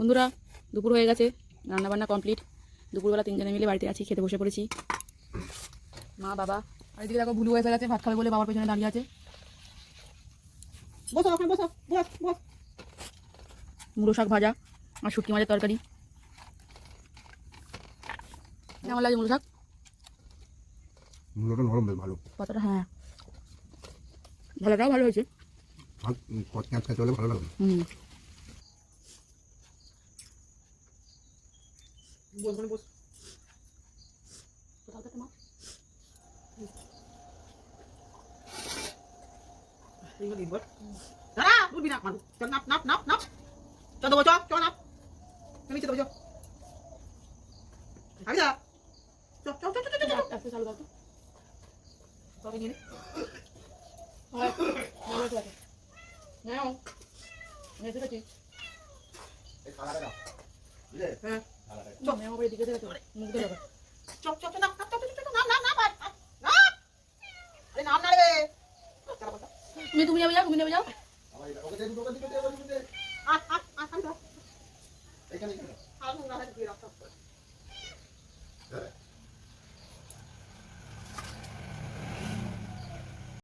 বন্ধুরা দুপুর হয়ে গেছে রান্নাবান্না কমপ্লিট দুপুরবেলা তিনজনে মিলে বাড়িতে আছি খেতে বসে পড়েছি। মা বাবা। আর এদিকে দেখো ভুলু এসে গেছে ভাত খাবে বলে বাবার পেছনে দাঁড়িয়ে আছে। বসো ওখানে বসো বস বস। মুড়ো শাক ভাজা আর শুটকি মাছের তরকারি। কেমন লাগে মুড়ো শাক? মূলটা নরম বেশ ভালো। কতটা? হ্যাঁ। ভালোটাও ভালো হয়েছে। ভালো লাগবে হুম। Bos mana bos? Ah, ini buat. Dah, lu. Cenap nap nap nap. Coba nap. Ini. Habis. Coba coba coba coba coba. Selalu ini. Lagi. Ini sih. Eh, kalah. Ini. Iya. Chop না না না না না ভাই না তুমি তুমি যাও তুমি যাও এখানে এখানে